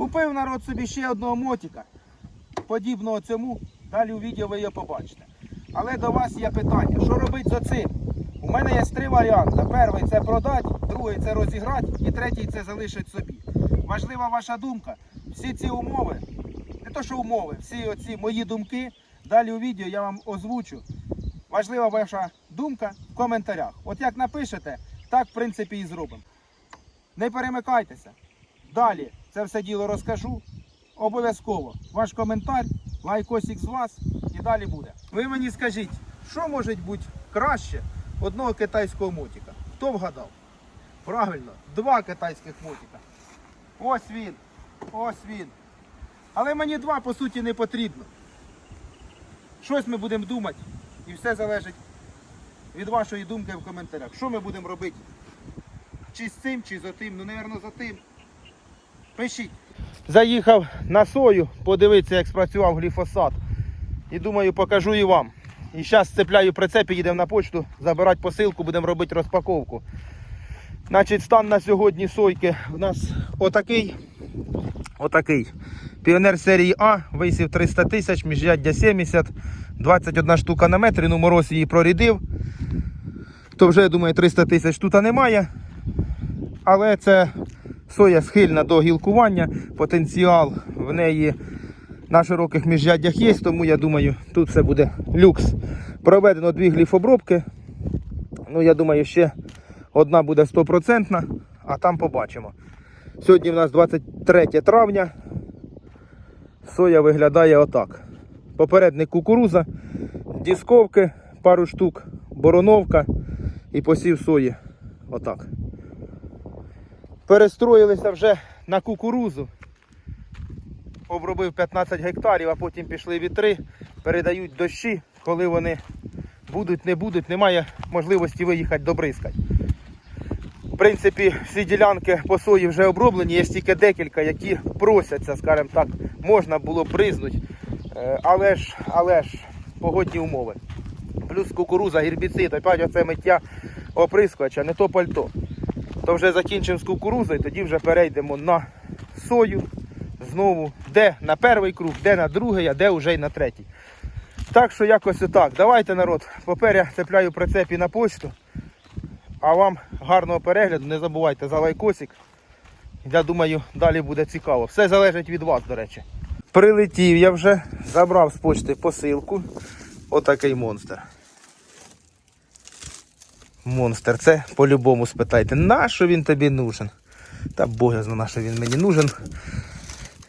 Купив народ собі ще одного мотика, подібного цьому. Далі у відео ви його побачите. Але до вас є питання, що робити з оцим? У мене є три варіанти. Перший це продати, другий це розіграти і третій це залишити собі. Важлива ваша думка. Всі ці умови, не то що умови, всі оці мої думки, далі у відео я вам озвучу. Важлива ваша думка в коментарях. От як напишете, так в принципі і зробимо. Не перемикайтеся. Далі це все діло розкажу. Обов'язково ваш коментар, лайкосик з вас і далі буде. Ви мені скажіть, що може бути краще одного китайського мотика? Хто вгадав? Правильно, два китайських мотика. Ось він. Ось він. Але мені два по суті не потрібно. Щось ми будемо думати, і все залежить від вашої думки в коментарях. Що ми будемо робити? Чи з цим, чи за тим? Ну, напевно, за тим. Пишіть. Заїхав на сою, подивитися, як спрацював гліфосат. І думаю, покажу і вам. І зараз цепляю прицеп і їдемо на почту, забирати посилку, будемо робити розпаковку. Значить, стан на сьогодні сойки у нас отакий. Отакий. Піонер серії А, висів 300 тисяч, міжряддя 70, 21 штука на метр, ну мороз її прорідив. То вже, я думаю, 300 тисяч тут немає. Але це соя схильна до гілкування, потенціал в неї на широких міжряддях є, тому я думаю, тут все буде люкс. Проведено дві гліфобробки. Ну, я думаю, ще одна буде 100%, а там побачимо. Сьогодні в нас 23 травня. Соя виглядає отак. Попередник кукуруза, дісковки, пару штук, бороновка і посів сої. Отак. Перестроїлися вже на кукурузу. Обробив 15 гектарів, а потім пішли вітри, передають дощі, коли вони будуть, не будуть, немає можливості виїхати до бризкань. В принципі, всі ділянки по сої вже оброблені, є тільки декілька, які просяться, скажімо так, можна було бризнути. Е, Але ж, але ж, погодні умови. Плюс кукуруза, гербіцид, опять оце миття оприскувача, не то пальто. То вже закінчимо з кукурузою, тоді вже перейдемо на сою знову, де на перший круг, де на другий, а де вже й на третій. Так що якось отак. Давайте, народ, поперя цепляю прицеп і на почту. А вам гарного перегляду, не забувайте за лайкосик. Я думаю, далі буде цікаво. Все залежить від вас, до речі. Прилетів я вже, забрав з почти посилку. Отакий монстр. Монстр, це по-любому спитайте, на що він тобі нужен? Та Бог я на що він мені нужен.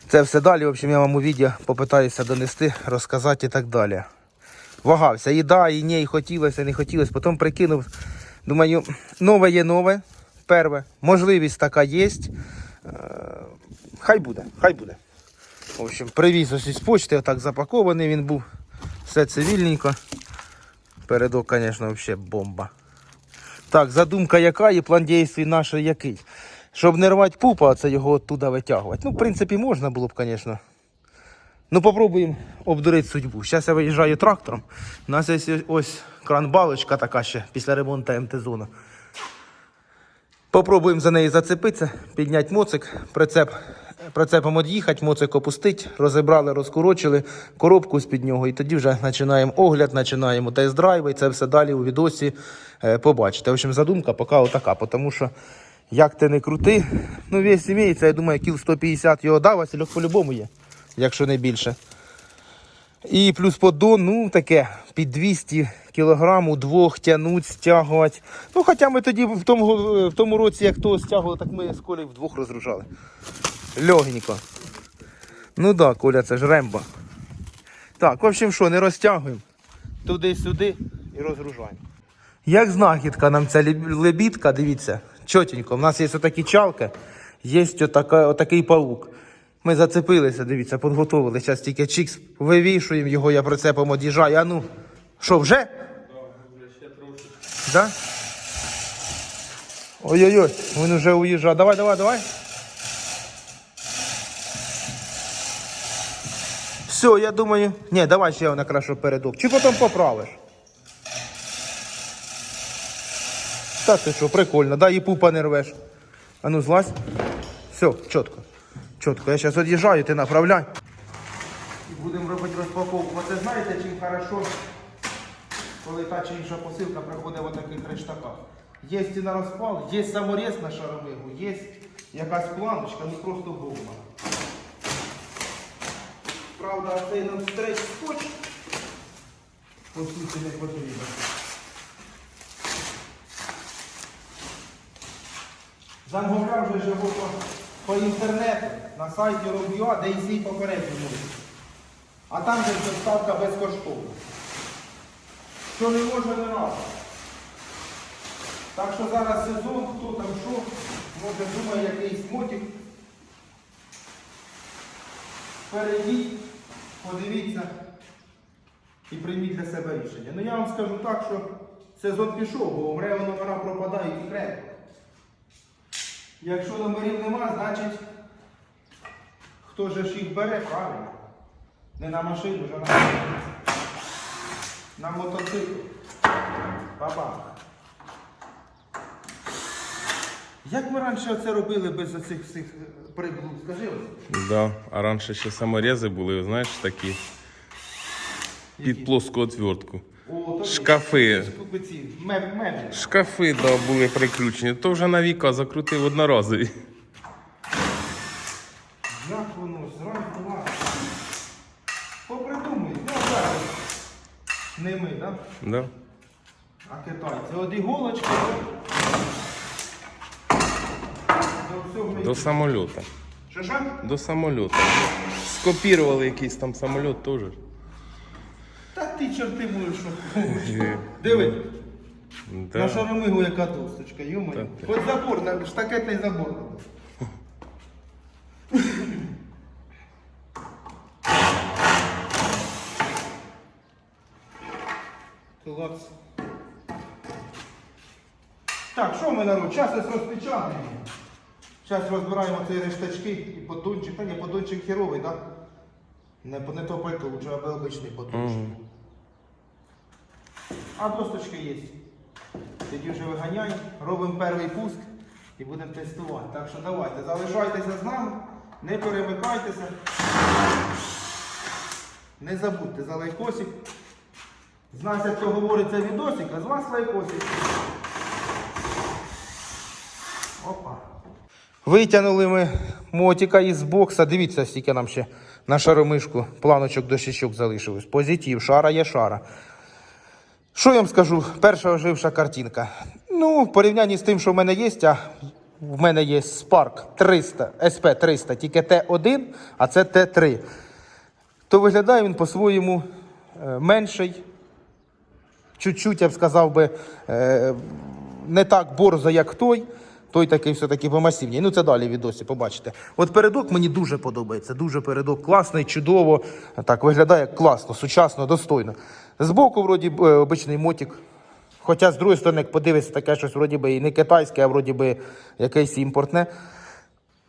Це все далі, в общем, я вам у відео попитаюся донести, розказати і так далі. Вагався, і да, і ні, і хотілося, і не хотілося. Потім прикинув, думаю, нове є нове. Перше, можливість така є. Е, Хай буде, хай буде. В общем, привіз ось із почти, отак запакований він був. Все цивільненько. Передок, звісно, взагалі бомба. Так, задумка яка і план дій наш який. Щоб не рвати пупа, це його оттуда витягувати. Ну, в принципі, можна було б, звісно. Ну, попробуємо обдурити судьбу. Зараз я виїжджаю трактором. У нас є ось кран-балочка така ще після ремонту МТ-зона. Попробуємо за неї зацепитися, підняти моцик, прицеп, прицепом від'їхати, моцик опустити, розібрали, розкорочили коробку з-під нього і тоді вже починаємо огляд, починаємо тест-драйв і це все далі у відосі е, побачите. В общем, задумка поки отака, тому що як ти не крути, ну весь імеється, я думаю, кіл 150 його дав, Васильок по-любому є, якщо не більше. І плюс поддон, ну таке, під 200 кг удвох тягнуть, стягувати. Ну, хоча ми тоді в тому, в тому році, як то стягували, так ми з Колею вдвох розгружали. Легенько. Ну да, Коля, це ж ремба. Так, в общем, що, не розтягуємо. Туди-сюди і розгружаємо. Як знахідка нам ця лебідка, дивіться, чотенько. У нас є отакі чалки, є отака, отакий паук. Ми зацепилися, дивіться, підготовили. Зараз тільки чікс вивішуємо його, я прицепом од'їжджаю. А ну, що, вже? Да? Ой-ой-ой, він вже уїжджає. Давай, давай, давай. Все, я думаю. Ні, давай ще накрашу передок. Чи потім поправиш? Та ти що, прикольно, да, і пупа не рвеш. А ну злазь. Все, чітко. Чітко, я зараз від'їжджаю, ти направляй. І будемо робити розпаковку. Оце знаєте, чим хорошо, коли та чи інша посилка приходить в таких рештаках. Є і на розпал, є саморез на шаромигу, є якась планочка, ну просто бомба. Правда, цей нам стрейч скотч по суті не потрібен. Замовляв вже його по, по інтернету на сайті Робіа, де і свій попередній. А там же доставка безкоштовна. Що не може, не рада. Так що зараз сезон, хто там що, може думає якийсь мотик. Перейдіть, подивіться і прийміть для себе рішення. Ну я вам скажу так, що сезон пішов, бо Рео номера пропадають і крепко. Якщо номерів нема, значить хто же ж їх бере, правильно? Не на машину, вже на, на мотоцикл. Баба. Як ми раніше це робили без оцих всіх е, приблуд? Скажи ось. Да, а раніше ще саморези були, знаєш, такі під плоску отвертку. О, Шкафи. Шкафи да, були приключені. То вже на віка закрутив одноразові. Як воно зразу ладно. Попридумай, ну зараз. Не ми, так? Да? Да? А китайці. От іголочки. До самольота. Що що? До самольота. Скопірували якийсь там самоліт теж. Та ти чорти можеш, що. Диви, на Да. шаромигу яка досточка, йомаю. Та. Хоч забор, на- штакетний забор. Клац. Так, що ми народ? Час розпечатаємо. Зараз розбираємо ці рештачки і подунчик. Та ні, подунчик херовий, так? Не, не то пальто, лучше аби обичний подунчик. Мгм. А досточки є. Тоді вже виганяй, робимо перший пуск і будемо тестувати. Так що давайте, залишайтеся з нами, не перемикайтеся. Не забудьте за лайкосик. З нас, як то говориться, відосик, а з вас лайкосик. Опа. Витягнули ми мотика із бокса. Дивіться, скільки нам ще на шаромишку планочок до щічок залишилось. Позитив, шара є шара. Що я вам скажу? Перша оживша картинка. Ну, в порівнянні з тим, що в мене є, а в мене є Spark 300, SP 300, тільки Т1, а це Т3. То виглядає він по-своєму е, менший. Чуть-чуть, я б сказав би, е, не так борзо, як той. Той такий все-таки помасивній. Ну це далі відосі, побачите. От передок мені дуже подобається. Дуже передок класний, чудово. Так, виглядає класно, сучасно, достойно. Збоку, вроді, е, обичний мотик. Хоча, з другої сторони, як подивитися, таке щось вроді би і не китайське, а вроді би якесь імпортне.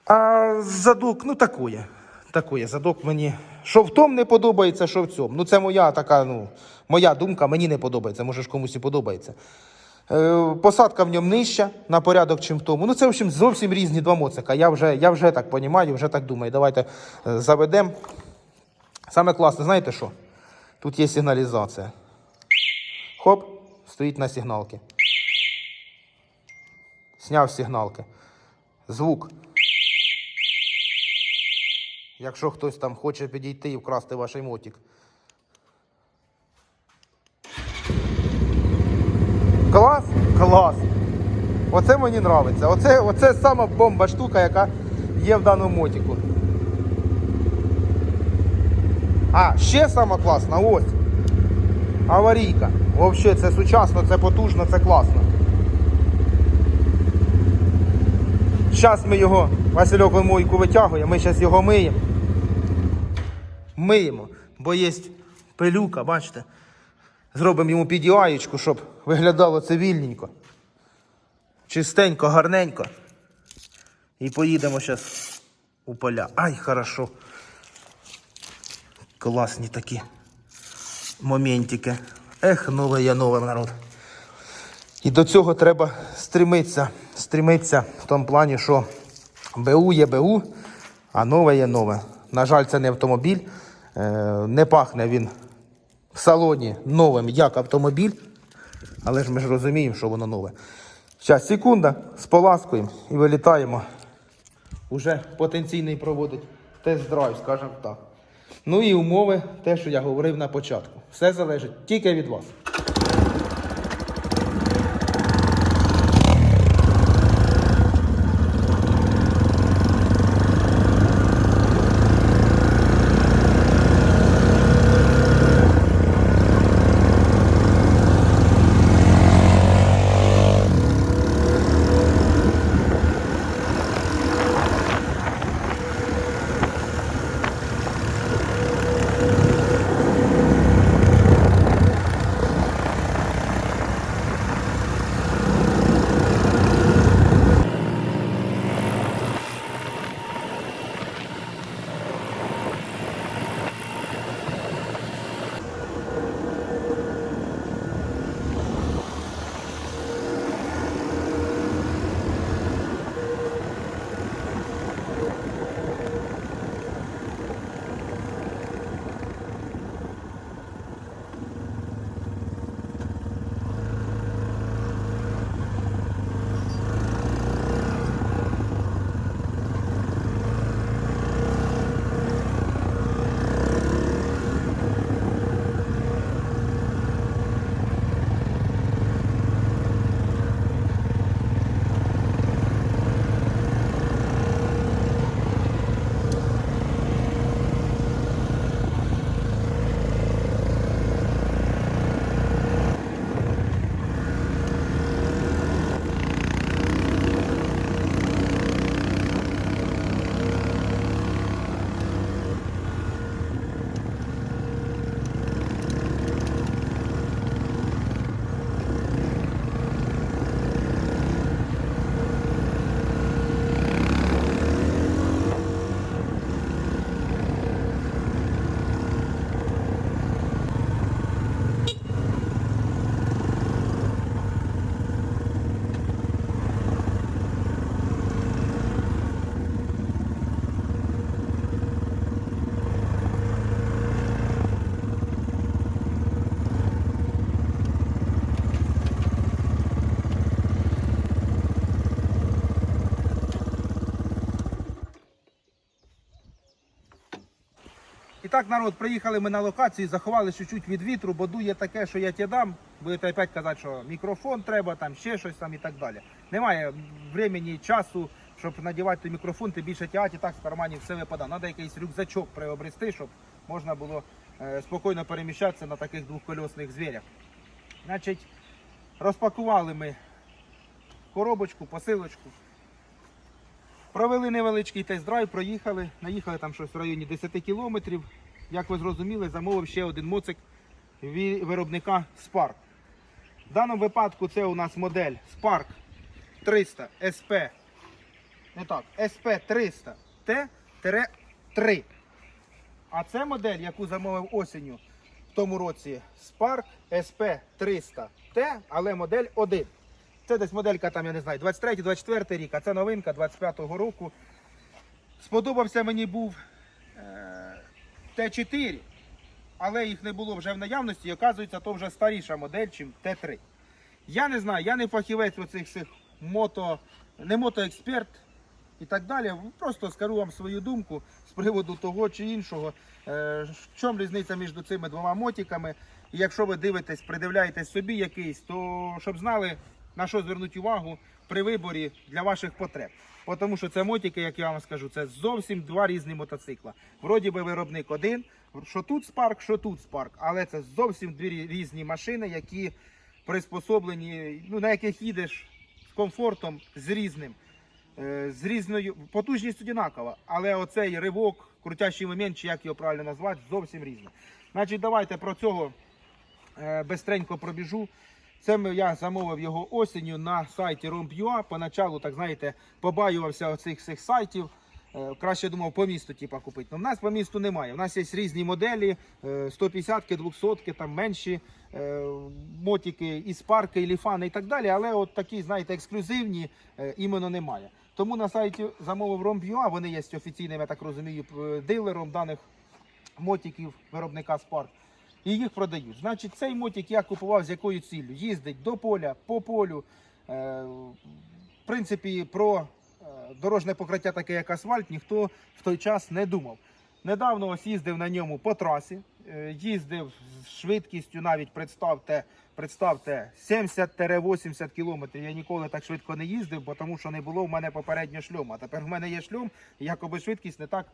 А задок, ну такое. Такое. Задок мені. Що в тому не подобається, що в цьому. Ну, це моя така, ну, моя думка, мені не подобається. Може ж комусь і подобається. Е, посадка в ньому нижча на порядок, чим в тому. Ну, це, в общем, зовсім різні два моцика. Я вже, я вже так розумію, вже так думаю. Давайте е, заведемо. Саме класне, знаєте що? Тут є сигналізація. Хоп, стоїть на сигналці. Сняв сигналки. Звук. Якщо хтось там хоче підійти і вкрасти ваш мотик. Клас? Оце мені подобається. Оце, оце сама бомба штука, яка є в даному мотику. А, ще сама класна, ось. Аварійка. Взагалі, це сучасно, це потужно, це класно. Зараз ми його, Васильок мойку витягує, ми зараз його миємо. Миємо, бо є пилюка, бачите. Зробимо йому підіаєчку, щоб виглядало цивільненько. Чистенько, гарненько. І поїдемо зараз у поля. Ай, хорошо. Класні такі моментики. Ех, нове я нове народ. І до цього треба стремитися. Стремитися в тому плані, що БУ є БУ, А нове є нове. На жаль, це не автомобіль. Е, Не пахне він в салоні новим як автомобіль. Але ж ми ж розуміємо, що воно нове. Зараз, секунда, споласкуємо і вилітаємо. Уже потенційний проводить тест-драйв, скажімо так. Ну і умови, те, що я говорив на початку. Все залежить тільки від вас. Так, народ, приїхали ми на локацію, заховали чуть-чуть від вітру, бо дує таке, що я тебе дам. Будете опять казати, що мікрофон треба, там ще щось там і так далі. Немає времени, часу, щоб надівати мікрофон, ти більше тягати, і так з карманів все випадає. Треба якийсь рюкзачок приобрести, щоб можна було е, спокійно переміщатися на таких двохкольосних звірях. Значить, розпакували ми коробочку, посилочку. Провели невеличкий тест-драйв, проїхали, наїхали там щось в районі 10 кілометрів. Як ви зрозуміли, замовив ще один моцик виробника Spark. В даному випадку це у нас модель Spark 300 SP. Не так, SP 300 T-3. А це модель, яку замовив осінню в тому році Spark SP 300 T, але модель 1. Це десь моделька там, я не знаю, 23-24 рік, а це новинка 25-го року. Сподобався мені був е, Т4, але їх не було вже в наявності. І оказується, то вже старіша модель, ніж Т3. Я не знаю, я не фахівець у цих всіх мото, не мотоексперт і так далі. Просто скажу вам свою думку з приводу того чи іншого. Е, В чому різниця між цими двома мотиками? І якщо ви дивитесь, придивляєтесь собі якийсь, то щоб знали, на що звернути увагу при виборі для ваших потреб. Тому що це мотики, як я вам скажу, це зовсім два різні мотоцикла. Вроді би виробник один, що тут Spark, що тут Spark, але це зовсім дві різні машини, які приспособлені, ну, на яких їдеш з комфортом, з різним. Е, З різною потужністю одинакова, але оцей ривок, крутящий момент, чи як його правильно назвати, зовсім різний. Значить, давайте про цього е, бистренько пробіжу. Це я замовив його осінню на сайті Romp.ua. Поначалу, так знаєте, побаювався оцих всіх сайтів. Е, Краще думав по місту типа, купити. Ну, в нас по місту немає. У нас є різні моделі, 150-ки, 200-ки, там менші е, мотики, і спарки, і ліфани і так далі. Але от такі, знаєте, ексклюзивні е, іменно немає. Тому на сайті замовив Romp.ua, вони є офіційним, я так розумію, дилером даних мотиків виробника Spark. І їх продають. Значить, цей мотик я купував з якою ціллю? Їздить до поля, по полю. Е, в принципі, про е, дорожне покриття, таке як асфальт, ніхто в той час не думав. Недавно ось їздив на ньому по трасі, е, їздив з швидкістю, навіть представте, представте 70-80 кілометрів. Я ніколи так швидко не їздив, бо тому що не було в мене попередньо шльому. А тепер в мене є шльом, якоби швидкість не так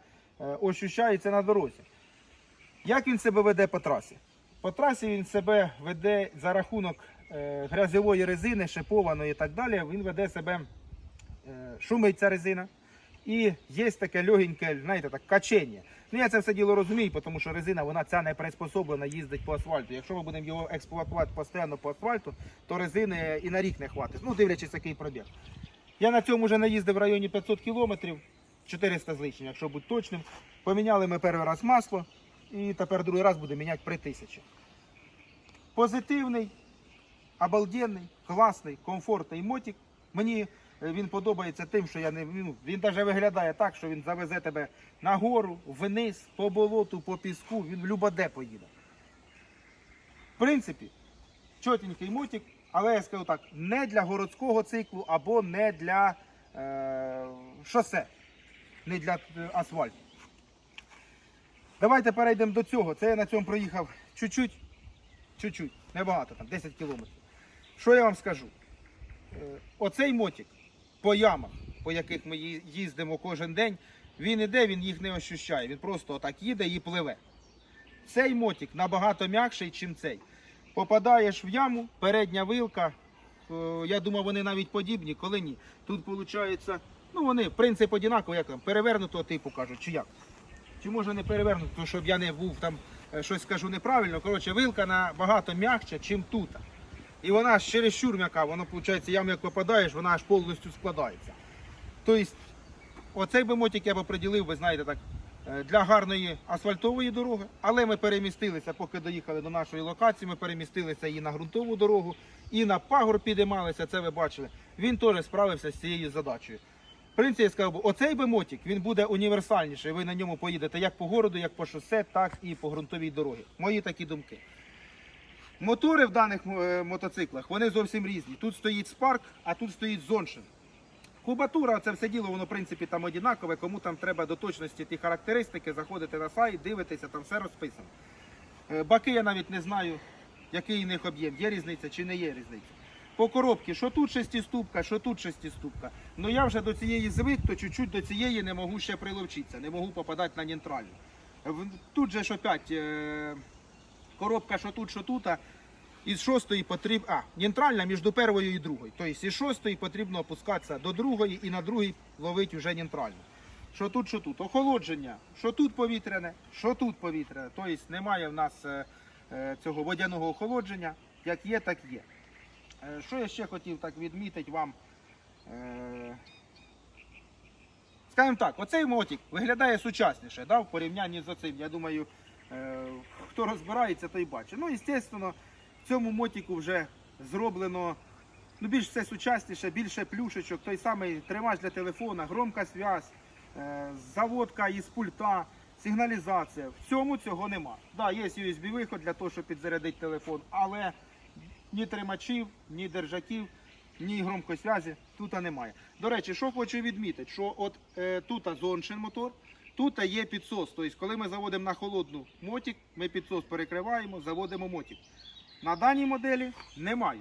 ощущається на дорозі. Як він себе веде по трасі? По трасі він себе веде за рахунок е, грязьової резини, шипованої і так далі. Він веде себе, е, шумить ця резина. І є таке легеньке, знаєте, так, качення. Ну я це все діло розумію, тому що резина вона ця не приспособлена їздить по асфальту. Якщо ми будемо його експлуатувати постійно по асфальту, то резини і на рік не хватить. Ну, дивлячись, який пробіг. Я на цьому вже наїздив в районі 500 кілометрів, 400 з лишнім, якщо бути точним. Поміняли ми перший раз масло, і тепер другий раз буде міняти при тисячі. Позитивний, обалденний, класний, комфортний мотик. Мені е, він подобається тим, що я не ну, він навіть виглядає так, що він завезе тебе нагору, вниз, по болоту, по піску, він в любаде поїде. В принципі, чотенький мотик, але я скажу так, не для городського циклу або не для е, шосе, не для е, асфальту. Давайте перейдемо до цього. Це я на цьому проїхав чуть-чуть, чуть-чуть, небагато, там 10 кілометрів. Що я вам скажу? Е, Оцей мотик по ямах, по яких ми їздимо кожен день, він іде, він їх не ощущає. Він просто отак їде і пливе. Цей мотик набагато м'якший, ніж цей. Попадаєш в яму, передня вилка. е, Я думав, вони навіть подібні, коли ні. Тут виходить, ну вони принцип однаковий, як там, перевернутого типу кажуть, чи як. Чи може не перевернуто, тому щоб я не був там е, щось скажу неправильно. Коротше, вилка набагато м'якша, ніж тут. І вона ж чересчур м'яка, воно виходить, яму як попадаєш, вона аж повністю складається. Тобто, оцей би мотик я б приділив, ви знаєте, так, е, для гарної асфальтової дороги. Але ми перемістилися, поки доїхали до нашої локації, ми перемістилися і на ґрунтову дорогу, і на пагор підіймалися, це ви бачили. Він теж справився з цією задачею. Принципі, я сказав, би, оцей би мотик він буде універсальніший. Ви на ньому поїдете як по городу, як по шосе, так і по ґрунтовій дорогі. Мої такі думки. Мотори в даних е, мотоциклах вони зовсім різні. Тут стоїть Spark, а тут стоїть Zontion. Кубатура, це все діло, воно в принципі там однакове. Кому там треба до точності ті характеристики, заходите на сайт, дивитеся, там все розписано. Е, Баки я навіть не знаю, який у них об'єм, є різниця чи не є різниця. По коробці, що тут шестиступка, що тут шестиступка. Ну я вже до цієї звик, то чуть-чуть до цієї не можу ще приловчитися, не можу попадати на нейтральну. Тут же ж опять е, коробка, що тут, що тут. Із шостої потрібно. А, нейтральна між первою і другою. Тобто із шостої потрібно опускатися до другої і на другій ловити вже нейтральну. Що тут, що тут. Охолодження, що тут повітряне, що тут повітряне. Тобто немає в нас е, е, цього водяного охолодження. Як є, так є. Е, Що я ще хотів так відмітити вам? Е, Скажімо так, оцей мотик виглядає сучасніше да, в порівнянні з оцим. Я думаю, е, хто розбирається, той бачить. Ну, звісно, в цьому мотику вже зроблено ну, більш все сучасніше, більше плюшечок, той самий тримач для телефона, громка зв'язь, заводка із пульта, сигналізація. В цьому цього нема. Да, є USB-виход для того, щоб підзарядити телефон, але ні тримачів, ні держаків, ні громкосвязі тут немає. До речі, що хочу відмітити, що от е, тут зоншин мотор, тут є підсос. Тобто, коли ми заводимо на холодну мотик, ми підсос перекриваємо, заводимо мотик. На даній моделі немає.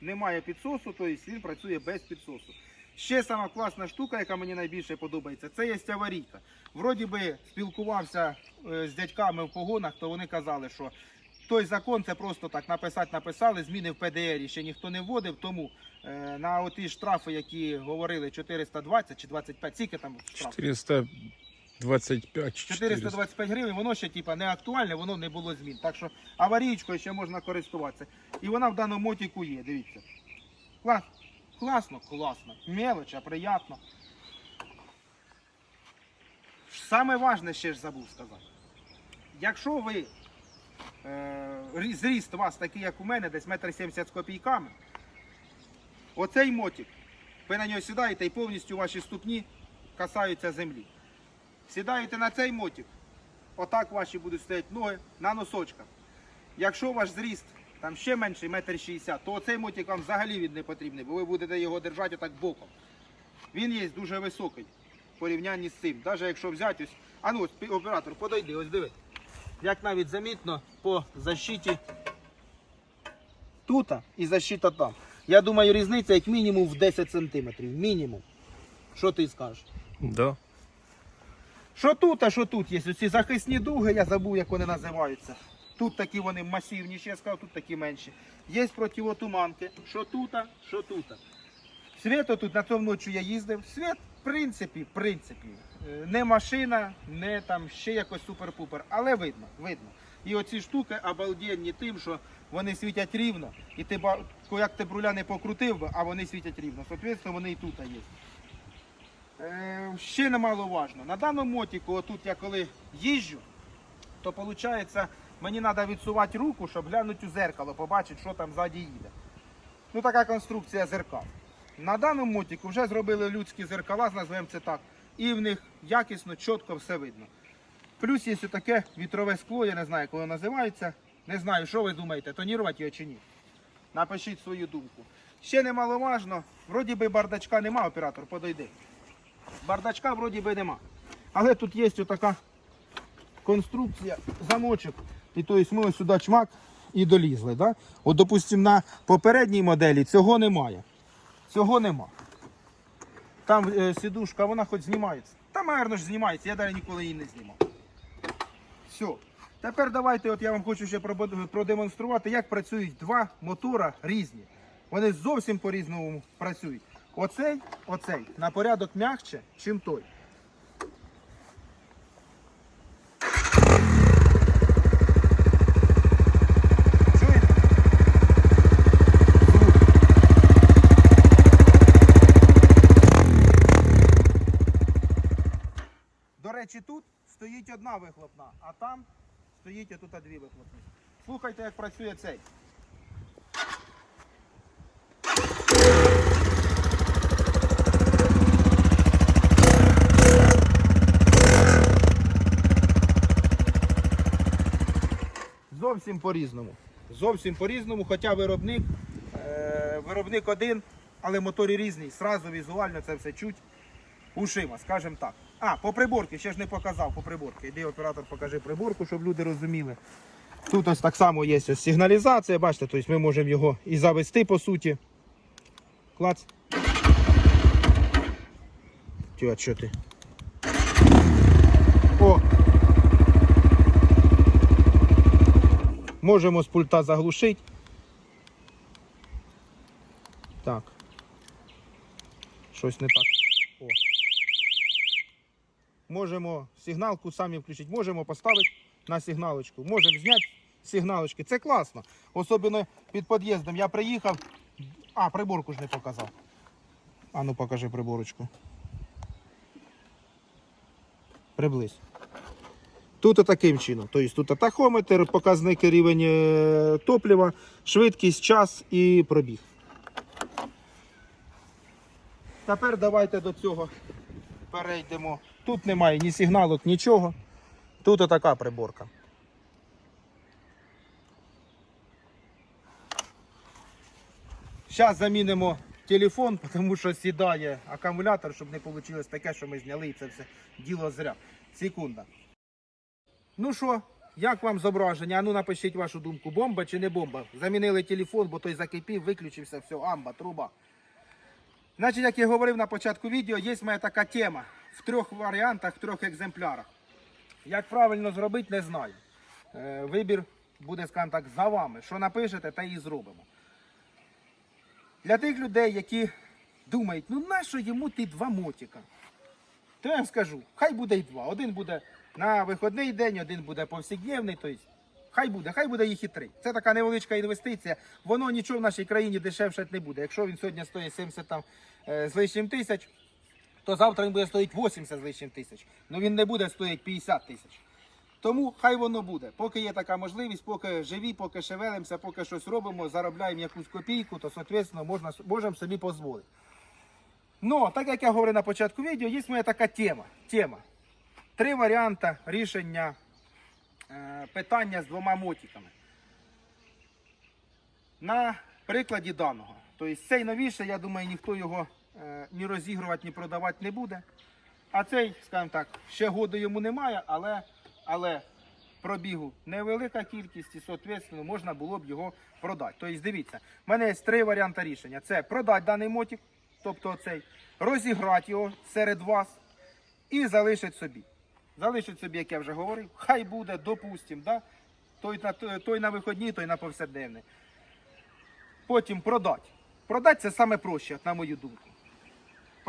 Немає підсосу, тобто він працює без підсосу. Ще сама класна штука, яка мені найбільше подобається, це є аварійка. Вроді би спілкувався е, з дядьками в погонах, то вони казали, що той закон це просто так написати, написали, зміни в ПДРі ще ніхто не вводив, тому е, на оті штрафи, які говорили 420 чи 25, скільки там штраф? 425 425 гривень, воно ще типа не актуальне, воно не було змін. Так що аварійкою ще можна користуватися. І вона в даному мотику є, дивіться. Клас, класно, класно. Мелоч, а приємно. саме важне ще ж забув сказати. Якщо ви зріст у вас такий, як у мене, десь метр сімдесят з копійками, оцей мотик, ви на нього сідаєте і повністю ваші ступні касаються землі. Сідаєте на цей мотик, отак ваші будуть стояти ноги на носочках. Якщо ваш зріст там ще менший, метр шістдесят, то цей мотик вам взагалі він не потрібний, бо ви будете його держати отак боком. Він є дуже високий в порівнянні з цим. Навіть якщо взяти ось. А ну, ось, оператор, подойди, ось диви. Як навіть замітно по защиті тут і защита там. Я думаю, різниця як мінімум в 10 сантиметрів. Мінімум. Що ти скажеш? Да. Що тут, а що тут є? Оці захисні дуги, я забув, як вони називаються. Тут такі вони масивніші, я сказав, тут такі менші. Є противотуманки. Що тут, а що тут. Світо тут на цьому ночі я їздив. Світ, в принципі, в принципі, не машина, не там ще якось супер-пупер, але видно, видно. І оці штуки обалденні тим, що вони світять рівно, і ти як ти бруля не покрутив би, а вони світять рівно. Соответственно, вони і тут є. Е, ще немаловажно. На даному мотику, отут я коли їжджу, то виходить, мені треба відсувати руку, щоб глянути у зеркало, побачити, що там ззаді їде. Ну така конструкція зеркал. На даному мотику вже зробили людські зеркала, назвемо це так, і в них якісно, чітко все видно. Плюс є таке вітрове скло, я не знаю, як воно називається. Не знаю, що ви думаєте, тонірувати його чи ні. Напишіть свою думку. Ще немаловажно, вроді би бардачка нема, оператор, подойди. Бардачка вроді би нема. Але тут є така конструкція, замочок. І тобто ми ось сюди чмак і долізли. Да? От, допустимо, на попередній моделі цього немає. Цього нема. Там е, сідушка, вона хоч знімається. Та, мабуть, ж знімається, я далі ніколи її не знімав. Все. Тепер давайте, от я вам хочу ще продемонструвати, як працюють два мотора різні. Вони зовсім по-різному працюють. Оцей, оцей на порядок м'якше, чим той. Чуєте? До речі, тут стоїть одна вихлопна, а там стоїть отут дві вихлопні. Слухайте, як працює цей. Зовсім по-різному. Зовсім по-різному, хоча виробник, е, виробник один, але мотори різні. Сразу візуально це все чуть ушима, скажімо так. А, по приборці, ще ж не показав по приборці. Іди оператор, покажи приборку, щоб люди розуміли. Тут ось так само є ось сигналізація, бачите, тобто ми можемо його і завести по суті. Клац. Тю, а що ти? О! Можемо з пульта заглушити. Так. Щось не так. Можемо сигналку самі включити, можемо поставити на сигналочку, можемо зняти сигналочки. Це класно. Особливо під під'їздом. Я приїхав. А, приборку ж не показав. А ну покажи приборочку. Приблизь. Тут таким чином. Тобто тут тахометр, показники рівень е, топлива, швидкість, час і пробіг. Тепер давайте до цього перейдемо. Тут немає ні сигналок, нічого. Тут така приборка. Зараз замінимо телефон, тому що сідає акумулятор, щоб не вийшло таке, що ми зняли і це все діло зря. Секунда. Ну що, як вам зображення? А ну напишіть вашу думку, бомба чи не бомба. Замінили телефон, бо той закипів, виключився, все, амба, труба. Значить, як я говорив на початку відео, є в мене така тема в трьох варіантах, в трьох екземплярах. Як правильно зробити, не знаю. Е, Вибір буде, скажімо так, за вами. Що напишете, те і зробимо. Для тих людей, які думають, ну нащо йому ті два мотика? То я вам скажу, хай буде і два. Один буде на виходний день, один буде повсякденний. Тобто, хай буде, хай буде їх і три. Це така невеличка інвестиція. Воно нічого в нашій країні дешевше не буде. Якщо він сьогодні стоїть 70 там, е, з лишнім тисяч, то завтра він буде стоїти 80 з лишнім тисяч. Ну він не буде стоїти 50 тисяч. Тому хай воно буде. Поки є така можливість, поки живі, поки шевелимося, поки щось робимо, заробляємо якусь копійку, то, соответственно, можемо собі дозволити. Ну, так як я говорив на початку відео, є моя така тема. тема. Три варіанти рішення е, питання з двома мотиками. На прикладі даного. Тобто цей новіший, я думаю, ніхто його ні розігрувати, ні продавати не буде. А цей, скажімо так, ще году йому немає, але, але пробігу невелика кількість і, соответственно, можна було б його продати. Тобто, дивіться, в мене є три варіанти рішення: це продати даний мотик, тобто цей, розіграти його серед вас і залишити собі. Залишить собі, як я вже говорив, хай буде, допустим, да? той, на, той на виходні, той на повсякденний. Потім продати. Продати це саме проще, на мою думку.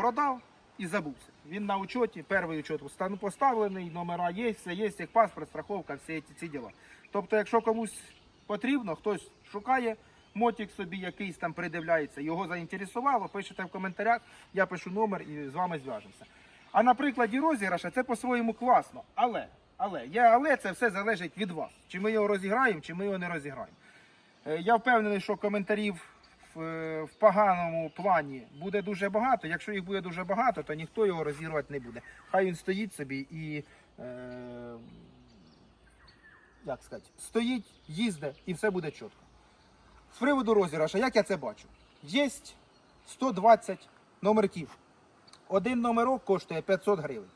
Продав і забувся. Він на учоті, перший учет поставлений, номера є, все є, як паспорт, страховка, всі ці, ці діла. Тобто, якщо комусь потрібно, хтось шукає мотик собі якийсь там придивляється, його заінтересувало, пишете в коментарях, я пишу номер і з вами зв'яжемося. А на прикладі розіграша це по-своєму класно. Але, але, є, але це все залежить від вас. Чи ми його розіграємо, чи ми його не розіграємо. Е, Я впевнений, що коментарів в, е, поганому плані буде дуже багато. Якщо їх буде дуже багато, то ніхто його розігрувати не буде. Хай він стоїть собі і. Е, як сказати, стоїть, їздить і все буде чітко. З приводу розіграша, як я це бачу? Є 120 номерків. Один номерок коштує 500 гривень.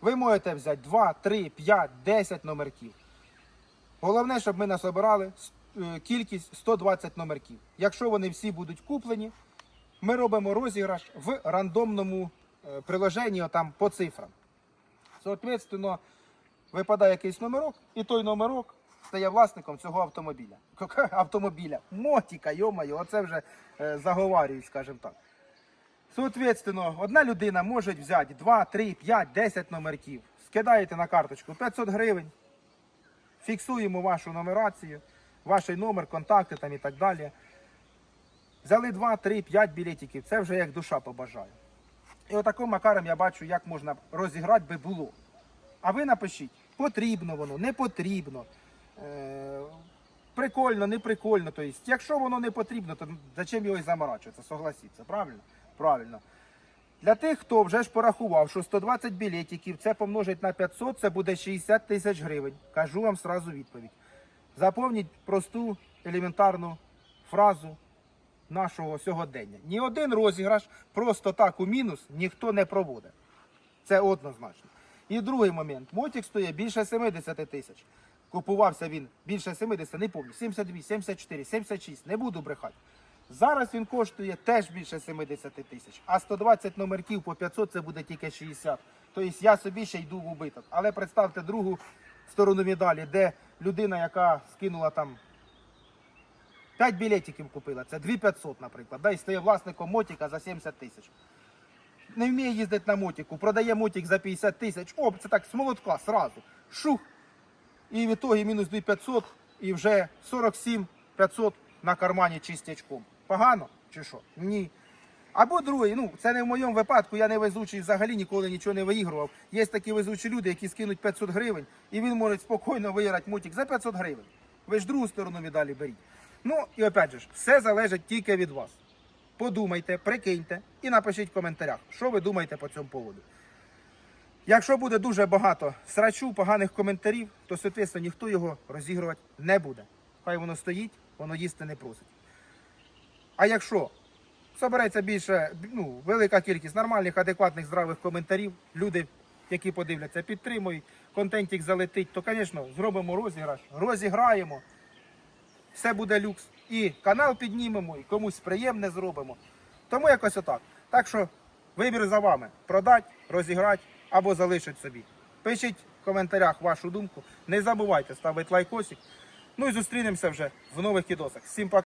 Ви можете взяти 2, 3, 5, 10 номерків. Головне, щоб ми насобирали е, кількість 120 номерків. Якщо вони всі будуть куплені, ми робимо розіграш в рандомному е, приложенні там по цифрам. Соответственно, випадає якийсь номерок, і той номерок стає власником цього автомобіля. Автомобіля? Мотіка, йомайо, оце вже е, заговарюють, скажімо так. Соответственно, одна людина може взяти 2, 3, 5, 10 номерків. Скидаєте на карточку 500 гривень, фіксуємо вашу нумерацію, ваш номер, контакти там і так далі. Взяли 2, 3, 5 білетиків, це вже як душа побажає. І отаким макаром я бачу, як можна розіграти би було. А ви напишіть, потрібно воно, не потрібно. Е, прикольно, не прикольно. Тобто, якщо воно не потрібно, то зачем його і заморачуватися? Согласіться, правильно? Правильно. Для тих, хто вже ж порахував, що 120 білетиків це помножить на 500, це буде 60 тисяч гривень. Кажу вам сразу відповідь. Заповніть просту елементарну фразу нашого сьогодення. Ні один розіграш просто так у мінус ніхто не проводить. Це однозначно. І другий момент. Мотик стоїть більше 70 тисяч. Купувався він більше 70, не пам'ятаю, 72, 74, 76, не буду брехати. Зараз він коштує теж більше 70 тисяч, а 120 номерків по 500 це буде тільки 60. Тобто я собі ще йду в убиток. Але представте другу сторону медалі, де людина, яка скинула там 5 білетиків купила, це 2500, наприклад, да, і стає власником мотика за 70 тисяч. Не вміє їздити на мотику, продає мотик за 50 тисяч, оп, це так з молотка, сразу. Шух. І в ітогі мінус 2500 і вже 47 500 на кармані чистячком. Погано чи що? Ні. Або другий, ну це не в моєму випадку, я не везучий взагалі ніколи нічого не виігрував. Є такі везучі люди, які скинуть 500 гривень, і він може спокійно виграти мотик за 500 гривень. Ви ж другу сторону медалі беріть. Ну і опять же, все залежить тільки від вас. Подумайте, прикиньте і напишіть в коментарях, що ви думаєте по цьому поводу. Якщо буде дуже багато срачу, поганих коментарів, то, соответственно, ніхто його розігрувати не буде. Хай воно стоїть, воно їсти не просить. А якщо собереться більше, ну, велика кількість нормальних, адекватних, здравих коментарів, люди, які подивляться, підтримують, контентик залетить, то, звісно, зробимо розіграш, розіграємо, все буде люкс. І канал піднімемо, і комусь приємне зробимо. Тому якось отак. Так що вибір за вами: продать, розіграти або залишити собі. Пишіть в коментарях вашу думку. Не забувайте ставити лайкосик. Ну і зустрінемося вже в нових відосах. Всім пока.